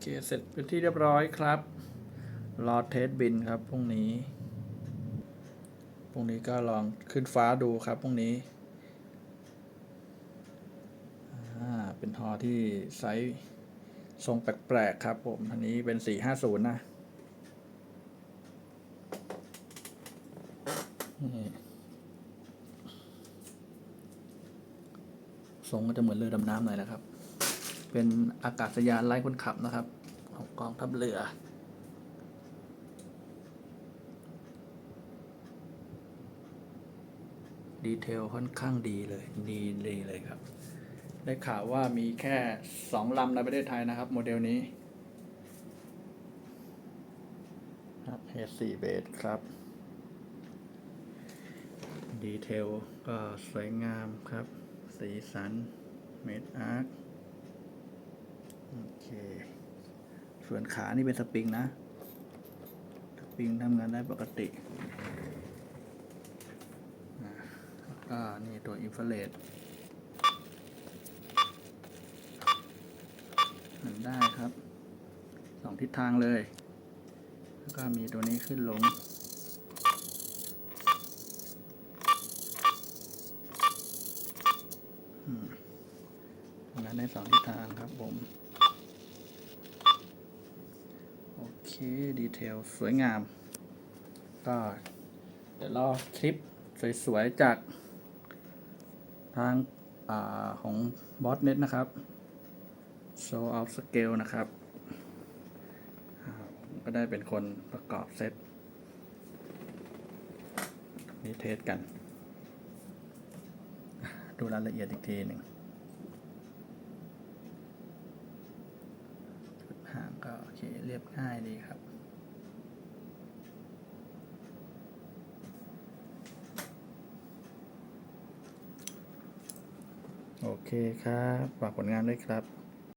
เคเสร็จเป็นที่เรียบร้อยครับ รอเทสบินครับพรุ่งนี้พรุ่งนี้ก็ลองขึ้นฟ้าดูครับพรุ่งนี้เป็นฮอที่ไซส์ทรงแปลกๆครับผมอันนี้เป็น 450 นะนี่ทรงก็จะเหมือนเรือดำน้ำหน่อยนะครับ เป็นอากาศยานไร้คนขับนะครับ ของกองทัพเรือ ดีเทลค่อนข้างดีเลยดีดีเลยครับ ได้ข่าวว่ามีแค่สองลำในประเทศไทยนะครับ โมเดลนี้ครับเฮสี่เบสครับ ดีเทลก็สวยงามครับ สีสัน เมดอาร์คโอ เคส่วนขานี่เป็นสปริงนะ สปริงทำงานได้ปกติแล้วก็นี่ตัวอินฟราเรดหันได้ครับสองทิศทางเลย แล้วก็มีตัวนี้ขึ้นลงทำงานได้สองทิศทางครับผม โอเค ดีเทล สวยงาม ก็เดี๋ยวรอคลิปสวยๆ จากทางอาของบอสเน็ตนะครับ Show of Scale นะครับ ก็ได้เป็นคนประกอบเซตนี่เทสกัน ดูรายละเอียดอีกทีหนึ่ง จุดห่างก็โอเคเรียบง่ายดีครับ โอเคครับฝากผลงานด้วยครับ